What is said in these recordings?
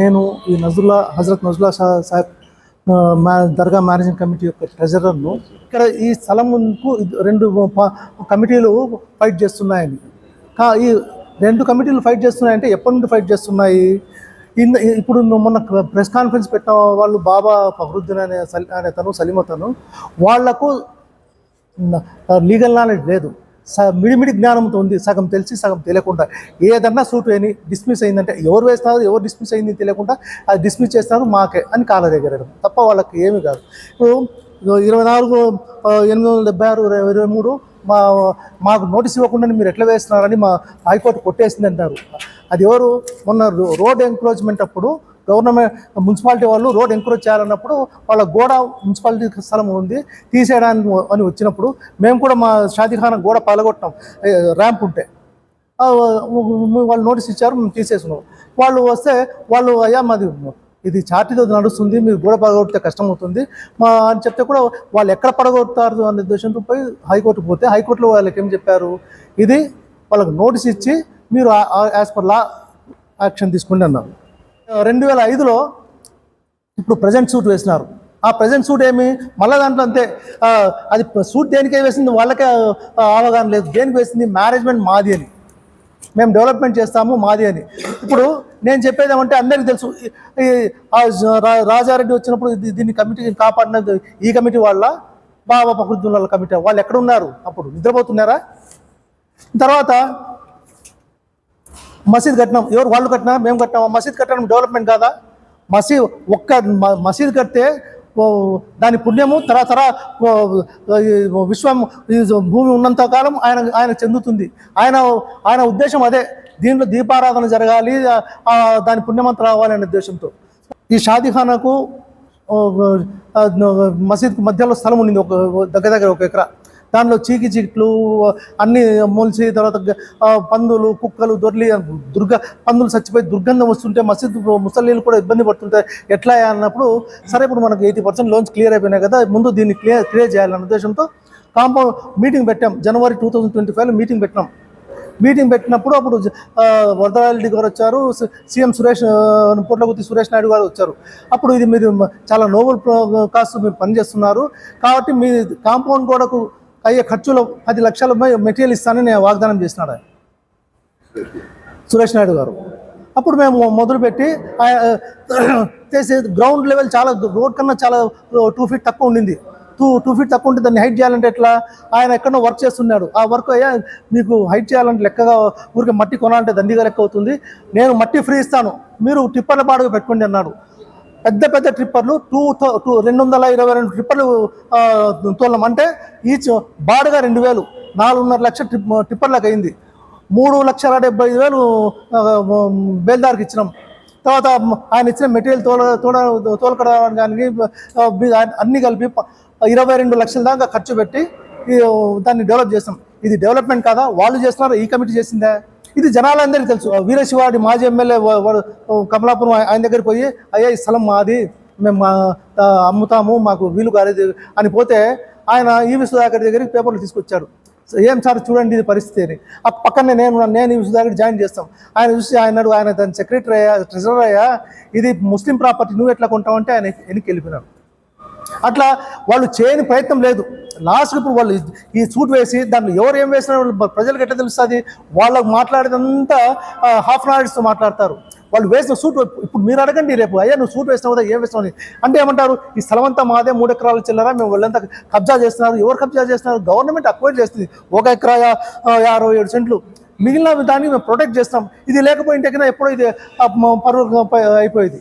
నేను ఈ నజుల్లా హజరత్ నజుల్లా షా సాహెబ్ దర్గా managing committee యొక్క ట్రెజరర్ను ఇక్కడ ఈ స్థలంకు రెండు కమిటీలు ఫైట్ చేస్తున్నాయని కా ఈ రెండు కమిటీలు ఫైట్ చేస్తున్నాయంటే ఎప్పటి నుండి ఫైట్ చేస్తున్నాయి? ఇన్ ఇప్పుడు నువ్వు మొన్న ప్రెస్ కాన్ఫరెన్స్ పెట్టిన వాళ్ళు బాబా ఫహరుద్దీన్ అనే సలి అనే తను సలీమతను వాళ్ళకు లీగల్ నాలెడ్జ్ లేదు. స మిడిమిడి జ్ఞానంతో ఉంది సగం తెలిసి సగం తెలియకుండా. ఏదన్నా సూట్ అని డిస్మిస్ అయిందంటే ఎవరు వేస్తున్నారు ఎవరు డిస్మిస్ అయింది తెలియకుండా అది డిస్మిస్ చేస్తారు మాకే అని కాళ్ళ దగ్గరడం తప్ప వాళ్ళకి ఏమీ కాదు. ఇప్పుడు ఇరవై నాలుగు ఎనిమిది వందల డెబ్బై ఆరు ఇరవై ఇరవై మూడు మా మాకు నోటీస్ ఇవ్వకుండా మీరు ఎట్లా వేస్తున్నారని మా హైకోర్టు కొట్టేసింది అంటారు అది ఎవరు? మొన్న రోడ్ ఎంక్రోచ్మెంట్ అప్పుడు గవర్నమెంట్ మున్సిపాలిటీ వాళ్ళు రోడ్ ఎంకరేజ్ చేయాలన్నప్పుడు వాళ్ళ గోడ మున్సిపాలిటీ స్థలం ఉంది తీసేయడానికి అని వచ్చినప్పుడు మేము కూడా మా షాదీఖానా గోడ పగలగొట్టినాం. ర్యాంప్ ఉంటే. వాళ్ళు నోటీస్ ఇచ్చారు మేము తీసేసినాం. వాళ్ళు వస్తే వాళ్ళు అయ్యా మాది ఇది చార్టీతో నడుస్తుంది మీరు గోడ పడగొడితే కష్టం అవుతుంది మా అని చెప్తే కూడా వాళ్ళు ఎక్కడ పడగొడతారు అనే ఉద్దేశంతో పోయి హైకోర్టుకు పోతే హైకోర్టులో వాళ్ళకి ఏం చెప్పారు? ఇది వాళ్ళకి నోటీస్ ఇచ్చి మీరు యాజ్ పర్ లా యాక్షన్ తీసుకోండి అన్నారు. రెండు వేల ఐదులో ఇప్పుడు ప్రజెంట్ సూట్ వేసినారు. ఆ ప్రజెంట్ సూట్ ఏమి? మళ్ళీ దాంట్లో అంతే. అది సూట్ దేనికే వేసింది? వాళ్ళకే అవగాహన లేదు. దేనికి వేసింది? మేనేజ్మెంట్ మాది అని. మేము డెవలప్మెంట్ చేస్తాము మాది అని. ఇప్పుడు నేను చెప్పేది ఏమంటే అందరికీ తెలుసు. రాజారెడ్డి వచ్చినప్పుడు దీన్ని కమిటీ కాపాడిన ఈ కమిటీ వాళ్ళ బాబా ప్రకృతి కమిటీ వాళ్ళు ఎక్కడ ఉన్నారు? అప్పుడు నిద్రపోతున్నారా? తర్వాత మసీద్ కట్టినాం. ఎవరు వాళ్ళు కట్టినా మేము కట్టినాం మసీద్ కట్టడం డెవలప్మెంట్ కాదా? మసీద్ ఒక్క మసీద్ కడితే దాని పుణ్యము తరతర విశ్వం ఈ భూమి ఉన్నంత కాలం ఆయన ఆయన చెందుతుంది. ఆయన ఆయన ఉద్దేశం అదే. దీంట్లో దీపారాధన జరగాలి దాని పుణ్యమంత రావాలి అనే ఉద్దేశంతో. ఈ షాదీఖానాకు మసీద్ మసీద్కు మధ్యలో స్థలం ఉండింది ఒక దగ్గర దగ్గర ఒక ఎకరా. దానిలో చీకి చీట్లు అన్ని మొలిచి తర్వాత పందులు కుక్కలు దొర్లి దుర్గ పందులు చచ్చిపోయి దుర్గంధం వస్తుంటే మసీద్ ముసలీలు కూడా ఇబ్బంది పడుతుంటాయి ఎట్లా అన్నప్పుడు సరే ఇప్పుడు మనకు ఎయిటీ పర్సెంట్ లోన్స్ క్లియర్ అయిపోయినాయి కదా ముందు దీన్ని క్లియర్ క్లియర్ చేయాలన్న ఉద్దేశంతో కాంపౌండ్ మీటింగ్ పెట్టాం. జనవరి టూ థౌజండ్ ట్వంటీ ఫైవ్లో మీటింగ్ పెట్టినాం. మీటింగ్ పెట్టినప్పుడు అప్పుడు ఆ, వరదరారెడ్డి గారు వచ్చారు సీఎం సురేష్ ఆ, పొట్లగుత్తి సురేష్ నాయుడు గారు వచ్చారు. అప్పుడు ఇది మీరు చాలా నోబెల్ ప్రో- కాస్ట్ మీరు పనిచేస్తున్నారు. కాబట్టి మీ కాంపౌండ్ గోడకు అయ్యే ఖర్చులు పది లక్షల మెటీరియల్ ఇస్తానని నేను వాగ్దానం చేసినాడు ఆయన. సురేష్ నాయుడు గారు. అప్పుడు మేము మొదలుపెట్టి చేసే గ్రౌండ్ లెవెల్ చాలా రోడ్ కన్నా చాలా టూ ఫీట్ తక్కువ ఉండింది. టూ టూ ఫీట్ తక్కువ ఉంటే దాన్ని హైట్ చేయాలంటే ఎట్లా? ఆయన ఎక్కడో వర్క్ చేస్తున్నాడు. ఆ వర్క్ అయ్యా మీకు హైట్ చేయాలంటే లెక్కగా ఊరికే మట్టి కొనాలంటే దండిగా లెక్క అవుతుంది. నేను మట్టి ఫ్రీ ఇస్తాను. మీరు టిప్పర్ల బాడుగా పెట్టుకోండి అన్నాడు. పెద్ద పెద్ద ట్రిప్పర్లు టూ టూ రెండు వందల ఇరవై రెండు ట్రిప్పర్లు తోలం అంటే ఈచ్ బాడుగా రెండు వేలు. నాలుగున్నర లక్షల ట్రిప్ ట్రిప్పర్లకు అయింది. మూడు లక్షల డెబ్బై ఐదు వేలు బేల్దార్కి ఇచ్చినాం. తర్వాత ఆయన ఇచ్చిన మెటీరియల్ తోల తోడ తోలకడానికి అన్ని కలిపి ఇరవై రెండు లక్షల దాకా ఖర్చు పెట్టి దాన్ని డెవలప్ చేస్తాం ఇది డెవలప్మెంట్ కాదా? వాళ్ళు చేస్తున్నారు? ఈ కమిటీ చేసిందా? ఇది జనాలందరికీ తెలుసు. వీరశివాడి మాజీ ఎమ్మెల్యే కమలాపురం ఆయన దగ్గరికి పోయి అయ్యా ఈ స్థలం మాది మేము మా అమ్ముతాము మాకు వీలు కాలేదు అని పోతే ఆయన ఈవి సుధాకర్ దగ్గరికి పేపర్లు తీసుకొచ్చారు. ఏం సార్ చూడండి ఇది పరిస్థితి అని. ఆ పక్కనే నేను నేను ఈవి సుధాకర్ జాయిన్ చేస్తాం. ఆయన చూసి ఆయన ఆయన దాని సెక్రటరీ అయ్యా ట్రెజరర్ అయ్యా ఇది ముస్లిం ప్రాపర్టీ నువ్వు ఎట్లా కొంటావు? అంటే ఆయన వెనక్కి వెళ్ళిపోయినాడు అట్లా వాళ్ళు చేయని ప్రయత్నం లేదు. లాస్ట్ ఇప్పుడు వాళ్ళు ఈ సూట్ వేసి దాంట్లో ఎవరు ఏం వేసినా వాళ్ళు ప్రజలకు ఎట్లా తెలుస్తుంది? వాళ్ళకు మాట్లాడేదంతా హాఫ్ అన్ అవర్స్తో మాట్లాడతారు. వాళ్ళు వేసిన సూట్ ఇప్పుడు మీరు అడగండి రేపు అయ్యా నువ్వు సూట్ వేసినావు కదా ఏం వేసినావు అంటే ఏమంటారు? ఈ స్థలం అంతా మాదే మూడు ఎకరాలు చిల్లరా మేము వాళ్ళంతా కబ్జా చేస్తున్నారు. ఎవరు కబ్జా చేస్తున్నారు? గవర్నమెంట్ అక్వైర్ చేస్తుంది. ఒక ఎకరా అరవై ఏడు సెంట్లు. మిగిలిన దాన్ని మేము ప్రొటెక్ట్ చేస్తాం. ఇది లేకపోయింటే కన్నా ఎప్పుడో ఇది పరువు అయిపోయేది.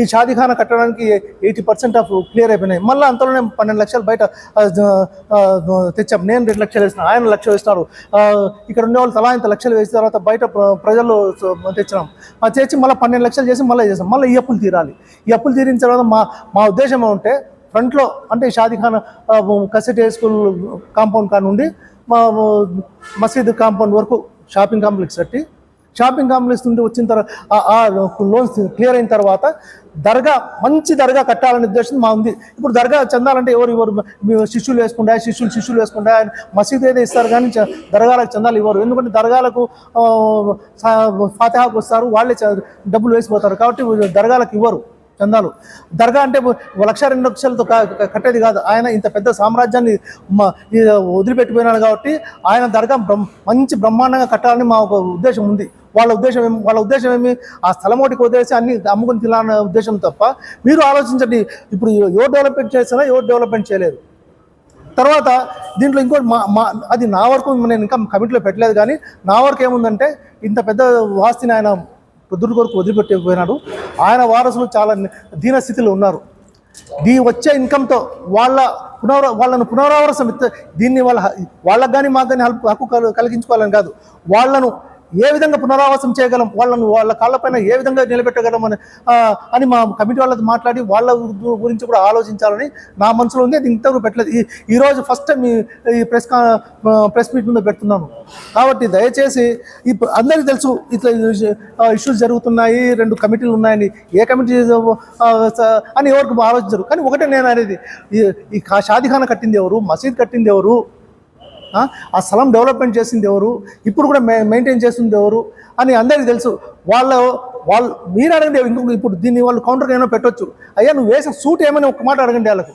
ఈ షాదీఖానా కట్టడానికి ఎయిటీ పర్సెంట్ ఆఫ్ క్లియర్ అయిపోయినాయి. మళ్ళీ అంతలోనే పన్నెండు లక్షలు బయట తెచ్చాం. నేను రెండు లక్షలు వేసిన ఆయన లక్షలు వేసినారు. ఇక్కడ ఉండే వాళ్ళు తలా ఇంత లక్షలు వేసిన తర్వాత బయట ప్రజలు తెచ్చినాం. ఆ తెచ్చి మళ్ళీ పన్నెండు లక్షలు చేసి మళ్ళీ చేసాం. మళ్ళీ ఈ అప్పులు తీరాలి. ఈ అప్పులు తీరిన తర్వాత మా మా ఉద్దేశం ఉంటే ఫ్రంట్లో అంటే ఈ షాదీఖానా కసెట్ స్కూల్ కాంపౌండ్ కానుండి మా మసీద్ కాంపౌండ్ వరకు షాపింగ్ కాంప్లెక్స్ కట్టి షాపింగ్ కాంప్లెక్స్ నుండి వచ్చిన తర్వాత ఆ లోన్స్ క్లియర్ అయిన తర్వాత దర్గా మంచి దర్గా కట్టాలనే ఉద్దేశం మా ఉంది. ఇప్పుడు దర్గా చెందాలంటే ఎవరు ఎవరు శిష్యులు వేసుకుంటా శిష్యులు శిష్యులు వేసుకుంటా మసీద్ ఏదో ఇస్తారు కానీ చ- దర్గాలకు చందాలు ఇవ్వరు. ఎందుకంటే దర్గాలకు ఫాతిహాకు వస్తారు వాళ్ళే డబ్బులు వేసిపోతారు. కాబట్టి దర్గాలకు ఇవ్వరు. చందాలు దర్గా అంటే లక్ష రెండు లక్షలతో కట్టేది కాదు. ఆయన ఇంత పెద్ద సామ్రాజ్యాన్ని ఈ వదిలిపెట్టిపోయినాడు కాబట్టి ఆయన దర్గా మంచి బ్రహ్మాండంగా కట్టాలని మా ఒక ఉద్దేశం ఉంది. వాళ్ళ ఉద్దేశం ఏమి వాళ్ళ ఉద్దేశం ఏమి? ఆ స్థలం ఒకటి వదిలేసి అన్ని అమ్ముకుని తినాలనే ఉద్దేశం తప్ప మీరు ఆలోచించండి. ఇప్పుడు ఎవరు డెవలప్మెంట్ చేసినా ఎవరు డెవలప్మెంట్ చేయలేదు. తర్వాత దీంట్లో ఇంకోటి మా మా అది నా వరకు నేను ఇంకా కమిటీలో పెట్టలేదు కానీ నా వరకు ఏముందంటే ఇంత పెద్ద వాస్తిని ఆయన పొద్దురు కొరకు వదిలిపెట్టిపోయినాడు ఆయన వారసులు చాలా దీన స్థితిలో ఉన్నారు. దీ వచ్చే ఇన్కమ్తో వాళ్ళ పునర వాళ్ళను పునరావాసం దీన్ని వాళ్ళ వాళ్ళకు కానీ మాకు కానీ హక్కు కలిగించుకోవాలని కాదు. వాళ్ళను ఏ విధంగా పునరావాసం చేయగలం? వాళ్ళను వాళ్ళ కాళ్ళపైన ఏ విధంగా నిలబెట్టగలం అని అని మా కమిటీ వాళ్ళతో మాట్లాడి వాళ్ళ గురించి కూడా ఆలోచించాలని నా మనసులో ఉంది. అది ఇంతవరకు పెట్టలేదు. ఈ ఈరోజు ఫస్ట్ టైం ఈ- ఈ ప్రెస్ కా ప్రెస్ మీట్ మీద పెడుతున్నాను. కాబట్టి దయచేసి ఇప్పుడు అందరికీ తెలుసు ఇట్లా ఇష్యూస్ జరుగుతున్నాయి రెండు కమిటీలు ఉన్నాయని. ఏ కమిటీ అని ఎవరికి ఆలోచించరు. కానీ ఒకటే నేను అనేది ఈ- షాదిఖాన కట్టింది ఎవరు? మసీద్ కట్టింది ఎవరు? ఆ? స్థలం డెవలప్మెంట్ చేసింది ఎవరు? ఇప్పుడు కూడా మె మెయింటైన్ చేసింది ఎవరు? అని అందరికీ తెలుసు. వాళ్ళు వాళ్ళు మీరు అడగండి ఇంకొక ఇప్పుడు దీన్ని వాళ్ళు కౌంటర్ ఏమైనా పెట్టొచ్చు. అయ్యా నువ్వు వేసిన సూట్ ఏమైనా ఒక మాట అడగండి వాళ్ళకు.